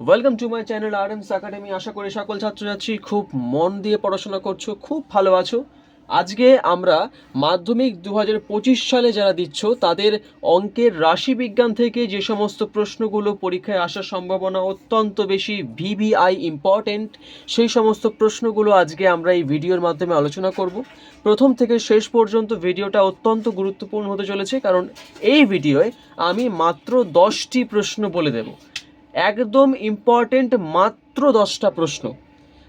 Welcome to my channel আর aims academy আশা করি সকল ছাত্রছাত্রী খুব মন দিয়ে পড়াশোনা করছ, খুব ভালো আছো। আজকে আমরা মাধ্যমিক দু পঁচিশ সালে যারা দিচ্ছ, তাদের অঙ্কের রাশি বিজ্ঞান থেকে যে সমস্ত প্রশ্নগুলো পরীক্ষায় আসার সম্ভাবনা অত্যন্ত বেশি ভিভিআই ইম্পর্টেন্ট সেই সমস্ত প্রশ্নগুলো আজকে আমরা এই ভিডিওর মাধ্যমে আলোচনা করব। প্রথম থেকে শেষ পর্যন্ত ভিডিওটা অত্যন্ত গুরুত্বপূর্ণ হতে চলেছে, কারণ এই ভিডিওয় আমি মাত্র দশটি প্রশ্ন বলে দেবো। একদম ইম্পর্টেন্ট মাত্র দশটা প্রশ্ন।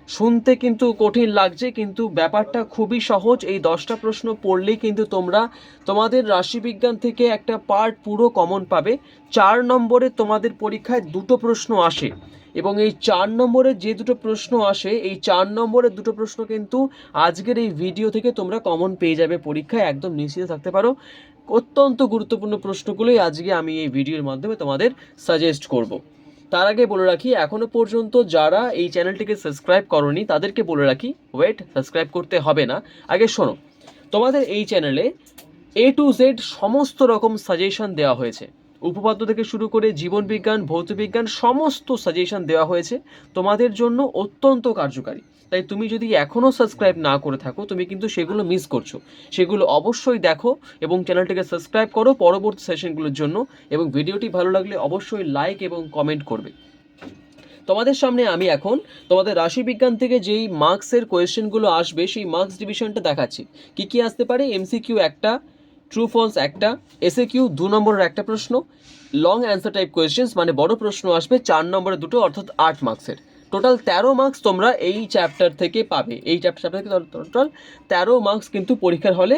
শুনতে কিন্তু কঠিন লাগছে, কিন্তু ব্যাপারটা খুবই সহজ। এই দশটা প্রশ্ন পড়লেই কিন্তু তোমরা তোমাদের রাশিবিজ্ঞান থেকে একটা পার্ট পুরো কমন পাবে। চার নম্বরে তোমাদের পরীক্ষায় দুটো প্রশ্ন আসে এবং এই চার নম্বরে যে দুটো প্রশ্ন আসে, এই চার নম্বরের দুটো প্রশ্ন কিন্তু আজকের এই ভিডিও থেকে তোমরা কমন পেয়ে যাবে। পরীক্ষায় একদম নিশ্চিত থাকতে পারো। অত্যন্ত গুরুত্বপূর্ণ প্রশ্নগুলোই আজকে আমি এই ভিডিওর মাধ্যমে তোমাদের সাজেস্ট করব। তার আগে বলে রাখি এখনও পর্যন্ত যারা এই চ্যানেলটিকে সাবস্ক্রাইব করনি, তাদেরকে বলে রাখি ওয়েট সাবস্ক্রাইব করতে হবে না। আগে শোনো, তোমাদের এই চ্যানেলে এ টু জেড সমস্ত রকম সাজেশন দেওয়া হয়েছে। উপপাদ্য থেকে শুরু করে জীবনবিজ্ঞান, ভৌতবিজ্ঞান, সমস্ত সাজেশন দেওয়া হয়েছে। তোমাদের জন্য অত্যন্ত কার্যকারী। তাই তুমি যদি এখনও সাবস্ক্রাইব না করে থাকো, তুমি কিন্তু সেগুলো মিস করছ। সেগুলো অবশ্যই দেখো এবং চ্যানেলটিকে সাবস্ক্রাইব করো পরবর্তী সেশনগুলোর জন্য এবং ভিডিওটি ভালো লাগলে অবশ্যই লাইক এবং কমেন্ট করবে। তোমাদের সামনে আমি এখন তোমাদের রাশিবিজ্ঞান থেকে যেই মার্কসের কোয়েশ্চেনগুলো আসবে, সেই মার্কস ডিভিশনটা দেখাচ্ছি। কি কি আসতে পারে? এমসিকিউ একটা ট্রু ফলস একটা। এসএ কিউ দু নম্বরের একটা প্রশ্ন। লং অ্যান্সার টাইপ কোয়েশ্চেন্স মানে বড় প্রশ্ন আসবে চার নম্বরে দুটো, অর্থাৎ আট মার্কসের টোটাল তেরো মার্কস তোমরা এই চ্যাপ্টার থেকে পাবে। এই চ্যাপ্টার থেকে টোটাল তেরো মার্কস কিন্তু পরীক্ষার হলে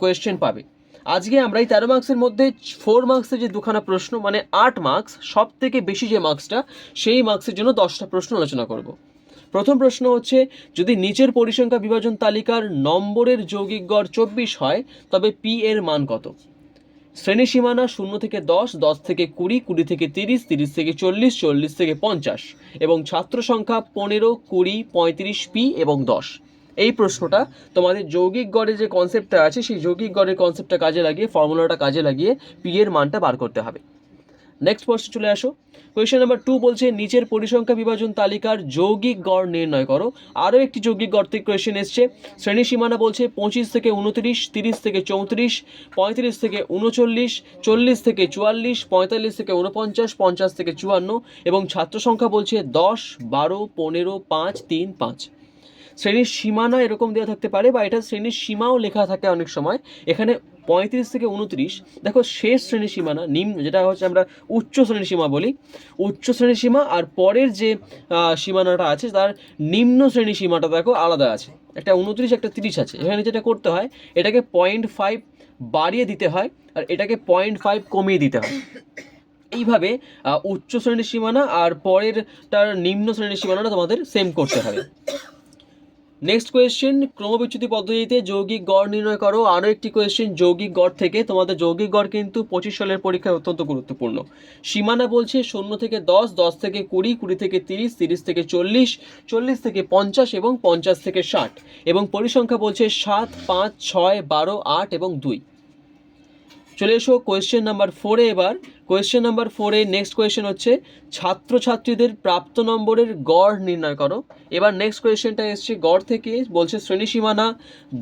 কোয়েশ্চেন পাবে। আজকে আমরা এই তেরো মার্কসের মধ্যে ফোর মার্কসের যে দুখানা প্রশ্ন মানে আট মার্কস সব থেকে বেশি যে মার্কসটা সেই মার্কসের জন্য দশটা প্রশ্ন আলোচনা করব। প্রথম প্রশ্ন হচ্ছে, যদি নিচের পরিসংখ্যা বিভাজন তালিকার নম্বরের যৌগিক গড় চব্বিশ হয়, তবে পি এর মান কত? শ্রেণি সীমানা শূন্য থেকে দশ দশ থেকে কুড়ি কুড়ি থেকে তিরিশ তিরিশ থেকে চল্লিশ চল্লিশ থেকে পঞ্চাশ এবং ছাত্র সংখ্যা পনেরো, কুড়ি, পঁয়ত্রিশ পি এবং দশ। এই প্রশ্নটা তোমাদের যৌগিক গড়ের যে কনসেপ্টটা আছে, সেই যৌগিক গড়ের কনসেপ্টটা কাজে লাগিয়ে ফর্মুলাটা কাজে লাগিয়ে পি এর মানটা বার করতে হবে। নেক্সট প্রশ্ন চলে আসো। কোয়েশ্চেন নাম্বার টু বলছে নিচের পরিসংখ্যা বিভাজন তালিকার যৌগিক গড় নির্ণয় করো। আরও একটি যৌগিক গড় থেকে কোয়েশ্চেন এসছে। শ্রেণি সীমানা বলছে, পঁচিশ থেকে উনত্রিশ, তিরিশ থেকে চৌত্রিশ, পঁয়ত্রিশ থেকে উনচল্লিশ, চল্লিশ থেকে চুয়াল্লিশ, পঁয়তাল্লিশ থেকে উনপঞ্চাশ পঞ্চাশ থেকে চুয়ান্ন এবং ছাত্র সংখ্যা বলছে, দশ, বারো, পনেরো, পাঁচ, তিন, পাঁচ। শ্রেণির সীমানা এরকম দেওয়া থাকতে পারে বা এটা শ্রেণির সীমাও লেখা থাকে অনেক সময়। এখানে পঁয়ত্রিশ থেকে উনত্রিশ। দেখো শেষ শ্রেণি সীমানা, নিম্ন, যেটা হচ্ছে আমরা উচ্চ শ্রেণি সীমা বলি। উচ্চ শ্রেণি সীমা আর পরের যে সীমানাটা আছে, তার নিম্ন শ্রেণি সীমাটা দেখো আলাদা আছে। একটা উনত্রিশ, একটা তিরিশ আছে। এখানে যেটা করতে হয়, এটাকে পয়েন্ট ফাইভ বাড়িয়ে দিতে হয় আর এটাকে পয়েন্ট ফাইভ কমিয়ে দিতে হয়। এইভাবে উচ্চ শ্রেণির সীমানা আর পরের তার নিম্ন শ্রেণির সীমানাটা তোমাদের সেম করতে হবে। নেক্সট কোয়েশ্চেন ক্রমবিচ্যুতি পদ্ধতিতে যৌগিক গড় নির্ণয় করো। আরও একটি কোয়েশ্চেন যৌগিক গড় থেকে। তোমাদের যৌগিক গড় কিন্তু পঁচিশ সালের পরীক্ষায় অত্যন্ত গুরুত্বপূর্ণ। সীমানা বলছে শূন্য থেকে দশ দশ থেকে কুড়ি কুড়ি থেকে তিরিশ তিরিশ থেকে চল্লিশ চল্লিশ থেকে পঞ্চাশ এবং পঞ্চাশ থেকে ষাট। এবং পরিসংখ্যা বলছে সাত, পাঁচ, ছয়, বারো, আট এবং দুই। চলে এসো কোয়েশ্চেন নাম্বার ফোরে এবার। কোয়েশ্চেন নাম্বার ফোরে নেক্সট কোয়েশ্চেন হচ্ছে, ছাত্রছাত্রীদের প্রাপ্ত নম্বরের গড় নির্ণয় করো। এবার নেক্সট কোয়েশ্চেনটা এসছে গড় থেকে, বলছে শ্রেণি সীমানা,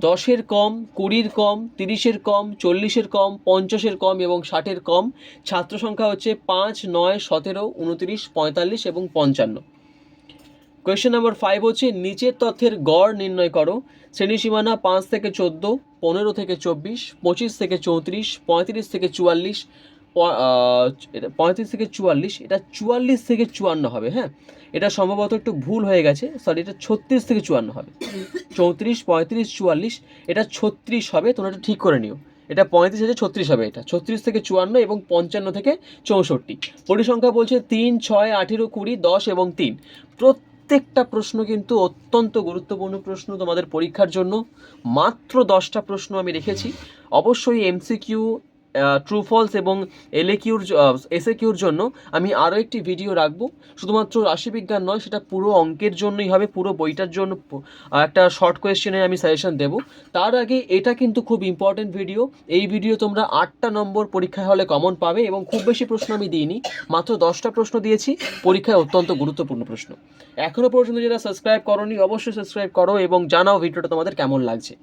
দশের কম, কুড়ির কম, তিরিশের কম, চল্লিশের কম, পঞ্চাশের কম এবং ষাটের কম। ছাত্র সংখ্যা হচ্ছে পাঁচ, নয়, সতেরো, উনতিরিশ, পঁয়তাল্লিশ এবং পঞ্চান্ন। কোয়েশ্চেন নাম্বার ফাইভ হচ্ছে, নিচের তথ্যের গড় নির্ণয় করো। শ্রেণি সীমানা পাঁচ থেকে চোদ্দ, পনেরো থেকে চব্বিশ, পঁচিশ থেকে চৌত্রিশ, পঁয়ত্রিশ থেকে চুয়াল্লিশ এটা পঁয়ত্রিশ থেকে চুয়াল্লিশ, এটা চুয়াল্লিশ থেকে চুয়ান্ন হবে হ্যাঁ? এটা সম্ভবত একটু ভুল হয়ে গেছে সরি এটা ছত্রিশ থেকে চুয়ান্ন হবে। চৌত্রিশ, পঁয়ত্রিশ, চুয়াল্লিশ, এটা ছত্রিশ হবে, তোমরা এটা ঠিক করে নিও। এটা পঁয়ত্রিশ আছে ছত্রিশ হবে এটা, ছত্রিশ থেকে চুয়ান্ন এবং পঞ্চান্ন থেকে চৌষট্টি। পরিসংখ্যা বলছে তিন, ছয়, আঠেরো, কুড়ি, দশ এবং তিন। প্রত্যেকটা প্রশ্ন কিন্তু অত্যন্ত গুরুত্বপূর্ণ প্রশ্ন তোমাদের পরীক্ষার জন্য। মাত্র দশটা প্রশ্ন আমি রেখেছি। অবশ্যই এমসিকিউ ট্রু ফলস এবং এলএ কিউর এসএ কিউর জন্য আমি আরও একটি ভিডিও রাখব। শুধুমাত্র রাশিবিজ্ঞান নয়, সেটা পুরো অঙ্কের জন্যই হবে, পুরো বইটার জন্য একটা শর্ট কোয়েশ্চেনে আমি সাজেশন দেবো। তার আগে এটা কিন্তু খুব ইম্পর্টেন্ট ভিডিও এই ভিডিও তোমরা আটটা নম্বর পরীক্ষায় হলে কমন পাবে এবং খুব বেশি প্রশ্ন আমি দিইনি, মাত্র দশটা প্রশ্ন দিয়েছি। পরীক্ষায় অত্যন্ত গুরুত্বপূর্ণ প্রশ্ন। এখনও পর্যন্ত যারা সাবস্ক্রাইব করনি, অবশ্যই সাবস্ক্রাইব করো এবং জানাও ভিডিওটা তোমাদের কেমন লাগছে।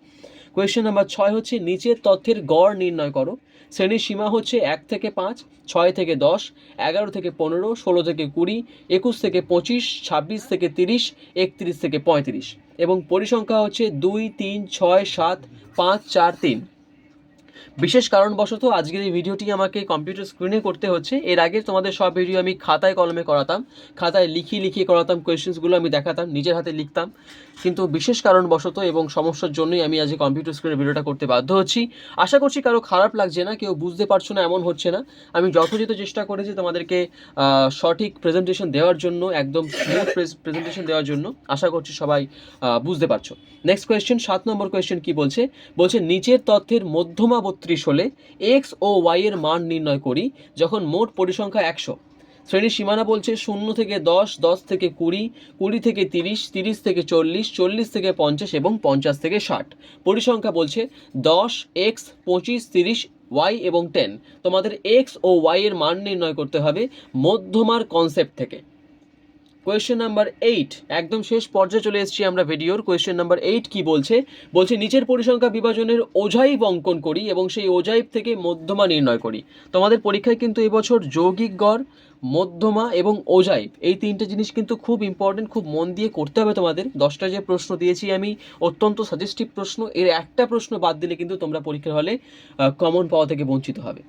কোয়েশ্চেন নাম্বার ছয় হচ্ছে, নিচের তথ্যের গড় নির্ণয় করো। শ্রেণির সীমা হচ্ছে এক থেকে পাঁচ, ছয় থেকে দশ, এগারো থেকে পনেরো, ষোলো থেকে কুড়ি, একুশ থেকে পঁচিশ, ছাব্বিশ থেকে তিরিশ, একত্রিশ থেকে পঁয়ত্রিশ। এবং পরিসংখ্যা হচ্ছে দুই, তিন, ছয়, সাত, পাঁচ, চার, তিন। বিশেষ কারণবশত আজকের এই ভিডিওটি আমাকে কম্পিউটার স্ক্রিনে করতে হচ্ছে। এর আগে তোমাদের সব ভিডিও আমি খাতায়, কলমে করাতাম। খাতায় লিখিয়ে লিখিয়ে করাতাম কোয়েশ্চেন্সগুলো আমি দেখাতাম, নিজের হাতে লিখতাম। কিন্তু বিশেষ কারণবশত এবং সমস্যার জন্যই আমি আজকে কম্পিউটার স্ক্রিনে ভিডিওটা করতে বাধ্য হচ্ছি। আশা করছি কারও খারাপ লাগছে না, কেউ বুঝতে পারছ না, এমন হচ্ছে না। আমি যথোচিত চেষ্টা করেছি তোমাদেরকে সঠিক প্রেজেন্টেশন দেওয়ার জন্য, একদম স্মুথ প্রেজেন্টেশন দেওয়ার জন্য। আশা করছি সবাই বুঝতে পারছ। নেক্সট কোয়েশ্চেন সাত নম্বর কোয়েশ্চেন কি বলছে? বলছে, নিচের তথ্যের মধ্যমা বত্রিশ হলে এক্স ও ওয়াই এর মান নির্ণয় করি যখন মোট পরিসংখ্যা একশো। শ্রেণির সীমানা বলছে শূন্য থেকে দশ দশ থেকে কুড়ি কুড়ি থেকে তিরিশ তিরিশ থেকে চল্লিশ চল্লিশ থেকে পঞ্চাশ এবং পঞ্চাশ থেকে ষাট। পরিসংখ্যা বলছে দশ এক্স পঁচিশ, তিরিশ ওয়াই এবং টেন তোমাদের এক্স ও ওয়াই এর মান নির্ণয় করতে হবে মধ্যমার কনসেপ্ট থেকে। কোয়েশ্চেন নাম্বার এইট একদম শেষ পর্যায়ে চলে এসেছি আমরা ভিডিওর। কোয়েশ্চেন নাম্বার এইট কি বলছে? বলছে, নিচের পরিসংখ্যা বিভাজনের ওজাইব অঙ্কন করি এবং সেই ওজাইব থেকে মধ্যমা নির্ণয় করি। তোমাদের পরীক্ষায় কিন্তু এবছর যৌগিক গড়, মধ্যমা এবং ওজাইব এই তিনটে জিনিস কিন্তু খুব ইম্পর্টেন্ট খুব মন দিয়ে করতে হবে তোমাদের। দশটা যে প্রশ্ন দিয়েছি আমি, অত্যন্ত সাজেস্টিভ প্রশ্ন। এর একটা প্রশ্ন বাদ দিলে কিন্তু তোমরা পরীক্ষার হলে কমন পাওয়া থেকে বঞ্চিত হবে।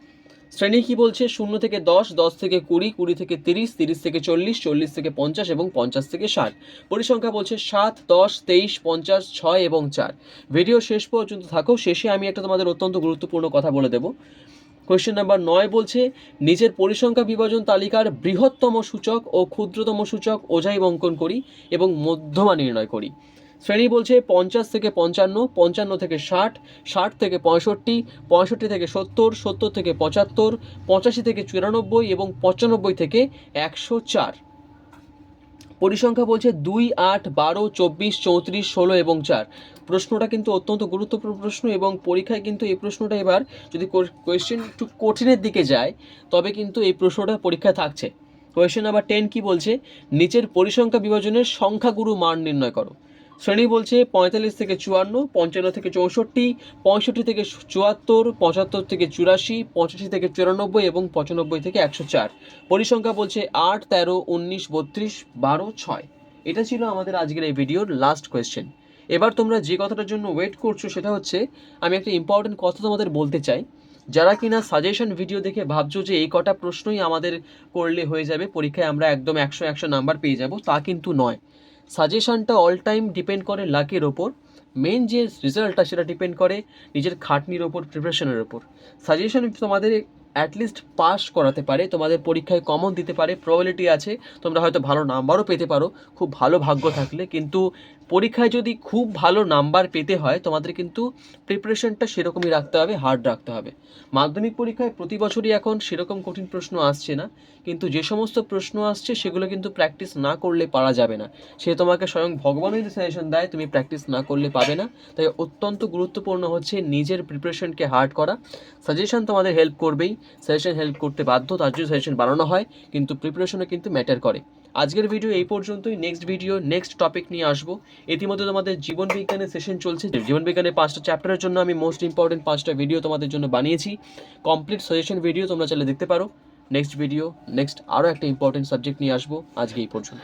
শ্রেণি কি বলছে? শূন্য থেকে দশ দশ থেকে কুড়ি কুড়ি থেকে তিরিশ তিরিশ থেকে চল্লিশ চল্লিশ থেকে পঞ্চাশ এবং পঞ্চাশ থেকে ষাট। পরিসংখ্যা বলছে সাত, দশ, তেইশ, পঞ্চাশ, ছয় এবং চার। ভিডিও শেষ পর্যন্ত থাকো। শেষে আমি একটা তোমাদের অত্যন্ত গুরুত্বপূর্ণ কথা বলে দেবো। কোয়েশ্চেন নাম্বার নয় বলছে, নিজের পরিসংখ্যা বিভাজন তালিকার বৃহত্তম সূচক ও ক্ষুদ্রতম সূচক ওঝাই অঙ্কন করি এবং মধ্যমা নির্ণয় করি। শ্রেণি বলছে পঞ্চাশ থেকে পঞ্চান্ন পঞ্চান্ন থেকে ষাট ষাট থেকে পঁয়ষট্টি পঁয়ষট্টি থেকে সত্তর সত্তর থেকে পঁচাত্তর, পঁচাশি থেকে চুরানব্বই এবং পঁচানব্বই থেকে একশো চার। পরিসংখ্যা বলছে দুই আট বারো চব্বিশ চৌত্রিশ ষোলো এবং চার। প্রশ্নটা কিন্তু অত্যন্ত গুরুত্বপূর্ণ প্রশ্ন এবং পরীক্ষায় কিন্তু এই প্রশ্নটা এবার যদি কোয়েশ্চেন একটু কঠিনের দিকে যায়, তবে কিন্তু এই প্রশ্নটা পরীক্ষায় থাকছে। কোয়েশ্চেন নাম্বার টেন কি বলছে? নিচের পরিসংখ্যা বিভাজনের সংখ্যাগুরু মান নির্ণয় করো। শ্রেণি বলছে পঁয়তাল্লিশ থেকে চুয়ান্ন, পঞ্চান্ন থেকে চৌষট্টি, পঁয়ষট্টি থেকে চুয়াত্তর, পঁচাত্তর থেকে চুরাশি, পঁচাশি থেকে চুরানব্বই এবং পঁচানব্বই থেকে একশো চার। পরিসংখ্যা বলছে আট, তেরো, উনিশ, বত্রিশ, বারো, ছয়। এটা ছিল আমাদের আজকের এই ভিডিওর লাস্ট কোয়েশ্চেন এবার তোমরা যে কথাটার জন্য ওয়েট করছ সেটা হচ্ছে, আমি একটা ইম্পর্টেন্ট কথা তোমাদের বলতে চাই। যারা কিনা সাজেশন ভিডিও দেখে ভাবছ যে এই কটা প্রশ্নই আমাদের করলে হয়ে যাবে, পরীক্ষায় আমরা একদম একশো একশো নাম্বার পেয়ে যাব, তা কিন্তু নয়। সাজেশনটা অল টাইম ডিপেন্ড করে লাকের ওপর। মেন যে রেজাল্টটা সেটা ডিপেন্ড করে নিজের খাটনির ওপর প্রিপারেশনের ওপর। সাজেশন তোমাদের অ্যাটলিস্ট পাস করাতে পারে, তোমাদের পরীক্ষায় কমন দিতে পারে প্রবাবিলিটি আছে, তোমরা হয়তো ভালো নাম্বারও পেতে পারো, খুব ভালো ভাগ্য থাকলে। কিন্তু পরীক্ষায় যদি খুব ভালো নাম্বার পেতে হয়, তোমাদের কিন্তু প্রিপারেশনটা সেরকমই রাখতে হবে হার্ড রাখতে হবে। মাধ্যমিক পরীক্ষায় প্রতি বছরই এখন সেরকম কঠিন প্রশ্ন আসছে না, কিন্তু যে সমস্ত প্রশ্ন আসছে, সেগুলো কিন্তু প্র্যাকটিস না করলে পারা যাবে না। সে তোমাকে স্বয়ং ভগবান যদি সাজেশন দেয়, তুমি প্র্যাকটিস না করলে পাবে না। তাই অত্যন্ত গুরুত্বপূর্ণ হচ্ছে নিজের প্রিপারেশনকে হার্ড করা। সাজেশন তোমাদের হেল্প করবেই। সাজেশন হেল্প করতে বাধ্য, তার জন্য সাজেশন বানানো হয়, কিন্তু প্রিপারেশনও কিন্তু ম্যাটার করে। আজকের ভিডিও এই পর্যন্তই। নেক্সট ভিডিও নেক্সট টপিক নিয়ে আসব। ইতিমধ্যে তোমাদের জীবন বিজ্ঞানের সেশন চলছে। জীবন বিজ্ঞানের পাঁচটা চ্যাপ্টারের জন্য আমি মোস্ট ইম্পর্টেন্ট পাঁচটা ভিডিও তোমাদের জন্য বানিয়েছি। কমপ্লিট সাজেশন ভিডিও তোমরা চাইলে দেখতে পারো। নেক্সট ভিডিও নেক্সট আরও একটা ইম্পর্টেন্ট সাবজেক্ট নিয়ে আসব। আজকে এই পর্যন্ত